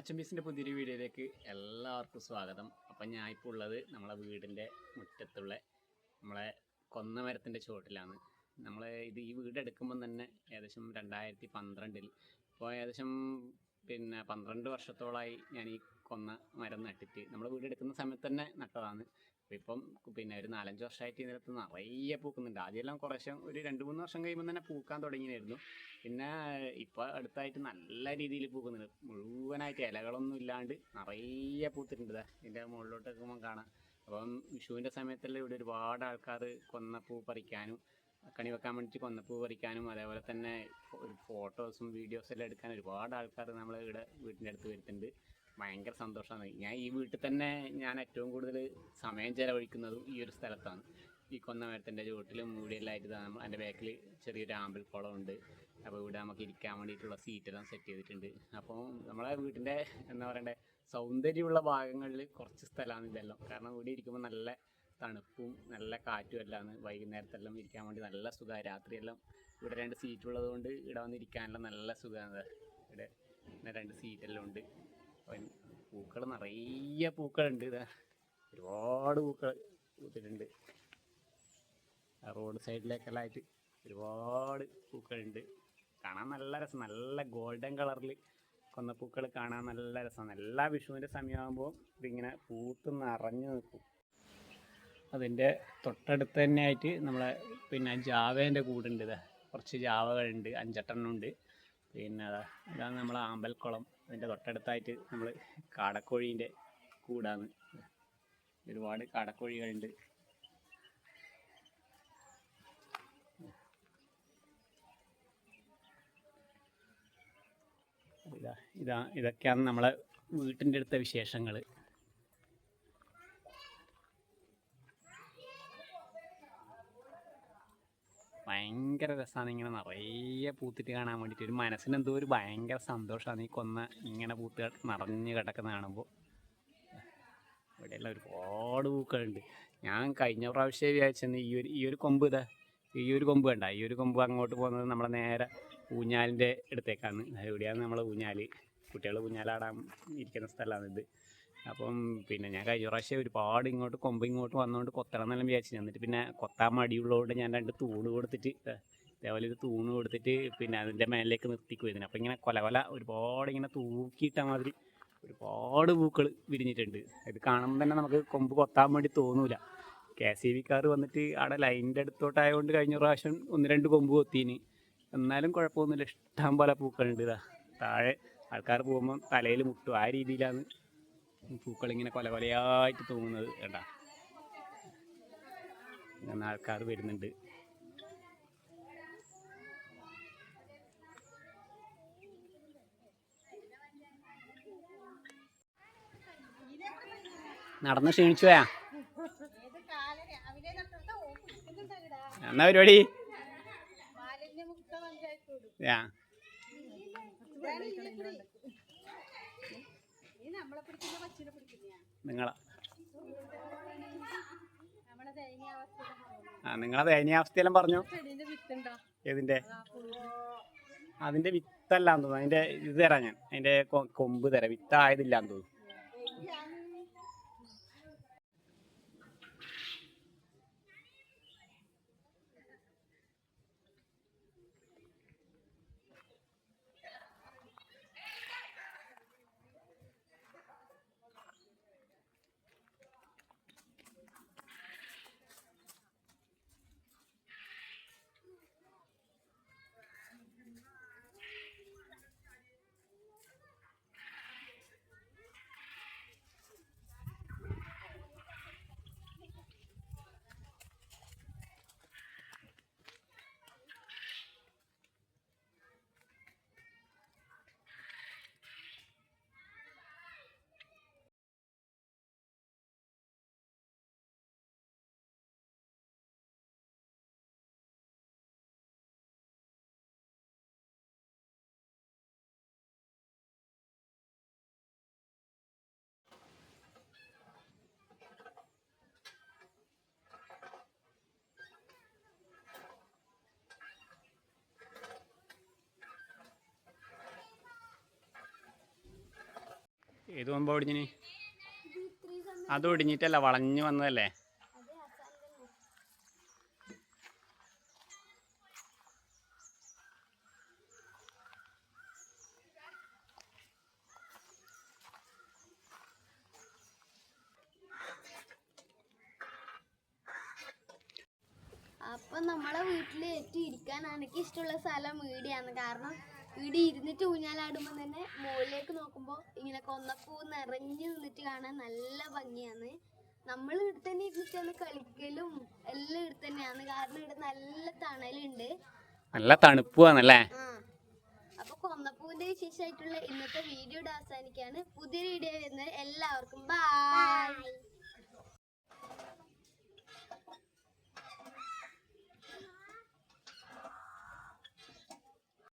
മച്ചമ്പീസിന്റെ പുതിയൊരു വീഡിയോയിലേക്ക് എല്ലാവർക്കും സ്വാഗതം. അപ്പം ഞാൻ ഇപ്പോൾ ഉള്ളത് നമ്മളെ വീടിന്റെ മുറ്റത്തുള്ള നമ്മളെ കൊന്നമരത്തിന്റെ ചുവട്ടിലാണ്. നമ്മൾ ഇത് ഈ വീട് എടുക്കുമ്പം തന്നെ ഏകദേശം രണ്ടായിരത്തി പന്ത്രണ്ടിൽ ഇപ്പോൾ ഏകദേശം പിന്നെ പന്ത്രണ്ട് വർഷത്തോളമായി ഞാൻ ഈ കൊന്ന മരം നട്ടിട്ട് നമ്മൾ വീട് എടുക്കുന്ന സമയത്ത് തന്നെ നട്ടതാണ്. ഇപ്പം പിന്നെ ഒരു നാലഞ്ച് വർഷമായിട്ട് ഇതിനകത്ത് നിറയെ പൂക്കുന്നുണ്ട്. ആദ്യമെല്ലാം കുറേശ്ശെ ഒരു രണ്ട് മൂന്ന് വർഷം കഴിയുമ്പോൾ തന്നെ പൂക്കാൻ തുടങ്ങിയായിരുന്നു പിന്നെ ഇപ്പോൾ അടുത്തായിട്ട് നല്ല രീതിയിൽ പൂക്കുന്നുണ്ട്. മുഴുവനായിട്ട് ഇലകളൊന്നും ഇല്ലാണ്ട് നിറയെ പൂത്തിട്ടുണ്ട് ഇതിന്റെ നോക്കുമ്പോൾ കാണാം. അപ്പം വിഷുവിന്റെ സമയത്തെല്ലാം ഇവിടെ ഒരുപാട് ആൾക്കാർ കൊന്നപ്പൂ പറിക്കാനും കണി വെക്കാൻ വേണ്ടി കൊന്നപ്പൂ പറിക്കാനും അതേപോലെ തന്നെ ഒരു ഫോട്ടോസും വീഡിയോസും എല്ലാം എടുക്കാൻ ഒരുപാട് ആൾക്കാർ നമ്മൾ ഇവിടെ വീട്ടിന്റെ അടുത്ത് വരുന്നുണ്ട്. ഭയങ്കര സന്തോഷമാണ്. ഞാൻ ഈ വീട്ടിൽ തന്നെ ഞാൻ ഏറ്റവും കൂടുതൽ സമയം ചെലവഴിക്കുന്നതും ഈ ഒരു സ്ഥലത്താണ്. ഈ കൊന്നമരത്തിന്റെ ചുവട്ടിലും മൂടിയെല്ലാം ആയിട്ട് നമ്മ- എന്റെ ബാക്കിൽ ചെറിയൊരു ആമ്പൽക്കുളം ഉണ്ട് അപ്പോൾ ഇവിടെ നമുക്ക് ഇരിക്കാൻ വേണ്ടിയിട്ടുള്ള സീറ്റെല്ലാം സെറ്റ് ചെയ്തിട്ടുണ്ട്. അപ്പോൾ നമ്മളെ വീട്ടിന്റെ എന്താ പറയണ്ടേ സൗന്ദര്യമുള്ള ഭാഗങ്ങളിൽ കുറച്ച് സ്ഥലമാണ് ഇതെല്ലാം. കാരണം ഇവിടെ ഇരിക്കുമ്പോൾ നല്ല തണുപ്പും നല്ല കാറ്റും എല്ലാമാണ്. വൈകുന്നേരത്തെല്ലാം ഇരിക്കാൻ വേണ്ടി നല്ല സുഖമാണ്. രാത്രിയെല്ലാം ഇവിടെ രണ്ട് സീറ്റ് ഉള്ളതുകൊണ്ട് ഇവിടെ വന്ന് ഇരിക്കാനെല്ലാം നല്ല സുഖമാണ്. ഇവിടെ രണ്ട് സീറ്റെല്ലാം ഉണ്ട്. പൂക്കൾ നിറയെ പൂക്കളുണ്ട്. ഇതാ ഒരുപാട് പൂക്കൾ പൂത്തിട്ടുണ്ട്. റോഡ് സൈഡിലേക്കെല്ലാം ആയിട്ട് ഒരുപാട് പൂക്കളുണ്ട്. കാണാൻ നല്ല രസം. നല്ല ഗോൾഡൻ കളറിൽ കൊന്നപ്പൂക്കൾ കാണാൻ നല്ല രസമാണ് എല്ലാ വിഷുവിന്റെ സമയമാകുമ്പോൾ ഇതിങ്ങനെ പൂത്ത് നിറഞ്ഞു നിൽക്കും. അതിന്റെ തൊട്ടടുത്ത് തന്നെ ആയിട്ട് നമ്മളെ പിന്നെ ജാവേന്റെ കൂടുണ്ട്. കുറച്ച് ജാവകളുണ്ട്. അഞ്ചെട്ടെണ്ണം ഉണ്ട്. പിന്നെ അതാ ഇതാണ് നമ്മളെ ആമ്പൽക്കുളം. അതിന്റെ തൊട്ടടുത്തായിട്ട് നമ്മൾ കാടക്കോഴീന്റെ കൂടാണ്. ഒരുപാട് കാടക്കോഴികളുണ്ട്. ഇതാ ഇതാ ഇതൊക്കെയാണ് നമ്മളെ വീട്ടിന്റെ അടുത്ത വിശേഷങ്ങൾ ഭയങ്കര രസമാണ് ഇങ്ങനെ നിറയെ പൂത്തിട്ട് കാണാൻ വേണ്ടിയിട്ട് ഒരു മനസ്സിന് എന്തോ ഒരു ഭയങ്കര സന്തോഷമാണ് ഈ കൊന്ന ഇങ്ങനെ പൂത്ത് നിറഞ്ഞ് കിടക്കുന്ന കാണുമ്പോൾ ഇവിടെയെല്ലാം ഒരുപാട് പൂക്കളുണ്ട്. ഞാൻ കഴിഞ്ഞ പ്രാവശ്യം വിചാരിച്ചെന്ന് ഈ ഒരു ഈ ഒരു കൊമ്പ് ഇതാ ഈ ഒരു കൊമ്പ് വേണ്ട ഈ ഒരു കൊമ്പ് അങ്ങോട്ട് പോകുന്നത് നമ്മളെ നേരെ ഊഞ്ഞാലിന്റെ അടുത്തേക്കാണ്. എവിടെയാണ് നമ്മളെ ഊഞ്ഞാൽ കുട്ടികൾ ഊഞ്ഞാലാടാൻ ഇരിക്കുന്ന സ്ഥലമാണ് ഇത്. അപ്പം പിന്നെ ഞാൻ കഴിഞ്ഞ പ്രാവശ്യം ഒരുപാട് ഇങ്ങോട്ട് കൊമ്പ് ഇങ്ങോട്ട് വന്നുകൊണ്ട് കൊത്തണം എന്നെല്ലാം വിചാരിച്ചു. എന്നിട്ട് പിന്നെ കൊത്താൻ മടിയുള്ളതുകൊണ്ട് ഞാൻ രണ്ട് തൂണ് കൊടുത്തിട്ട് ഇതേപോലെ ഒരു തൂണ് കൊടുത്തിട്ട് പിന്നെ അതിന്റെ മേലേക്ക് നിർത്തിക്കുവായിരുന്നു അപ്പം ഇങ്ങനെ കൊല കൊല ഒരുപാട് ഇങ്ങനെ തൂക്കിയിട്ട മാതിരി ഒരുപാട് പൂക്കൾ വിരിഞ്ഞിട്ടുണ്ട്. ഇത് കാണുമ്പോൾ തന്നെ നമുക്ക് കൊമ്പ് കൊത്താൻ വേണ്ടി തോന്നൂല. കെ സി ബിക്കാർ വന്നിട്ട് അവിടെ ലൈനിന്റെ അടുത്തോട്ടായതുകൊണ്ട് കഴിഞ്ഞ പ്രാവശ്യം ഒന്ന് രണ്ട് കൊമ്പ് കൊത്തീന്. എന്നാലും കുഴപ്പമൊന്നുമില്ല. ഇഷ്ടം പോലെ പൂക്കളുണ്ട് താഴെ ആൾക്കാർ പോകുമ്പോൾ തലയിൽ മുട്ടും. ആ രീതിയിലാണ് പൂക്കൾ ഇങ്ങനെ കൊല കൊലയായിട്ട് തൂങ്ങുന്നത് കേട്ടാ അങ്ങനെ ആൾക്കാർ വരുന്നുണ്ട്. നടന്ന് ക്ഷീണിച്ചു പോയാ. എന്നാ പരിപാടി? മാലിന്യമുക്ത നിങ്ങളാ. ആ നിങ്ങളെ ദയനീയാവസ്ഥയെല്ലാം പറഞ്ഞു. ഏതിന്റെ? അതിന്റെ വിത്തല്ലാന്ന് തോന്നുന്നു. അതിന്റെ ഇത് തരാം ഞാൻ. അതിന്റെ കൊമ്പ് തരാം. വിത്തായതില്ലാന്ന് തോന്നുന്നു. ഇത് മുമ്പ് ഒടിഞ്ഞിന്? അത് ഒടിഞ്ഞിട്ടല്ല വളഞ്ഞു വന്നതല്ലേ? അപ്പൊ നമ്മളെ വീട്ടിൽ ഏറ്റവും ഇരിക്കാൻ എനിക്ക് ഇഷ്ടമുള്ള സ്ഥലം വീടിയാണ്. കാരണം വീട് ഇരുന്നിട്ട് ഊഞ്ഞാലാടുമ്പോൾ തന്നെ മുകളിലേക്ക് നോക്കുമ്പോൾ ഇങ്ങനെ കൊന്നപ്പൂ നിറഞ്ഞു നിന്നിട്ട് കാണാൻ നല്ല ഭംഗിയാണ്. നമ്മൾ ഇവിടെ തന്നെ ഇരുന്നിട്ടാണ് കളിക്കലും എല്ലാം ഇവിടെ തന്നെയാണ്. കാരണം ഇവിടെ നല്ല തണലുണ്ട്. നല്ല തണുപ്പുവാണല്ലേ? അപ്പൊ കൊന്നപ്പൂവിന്റെ വിശേഷമായിട്ടുള്ള ഇന്നത്തെ വീഡിയോ ഇവിടെ അവസാനിക്കാണ് പുതിയ വീഡിയോ വരുന്നത് എല്ലാവർക്കും ബൈ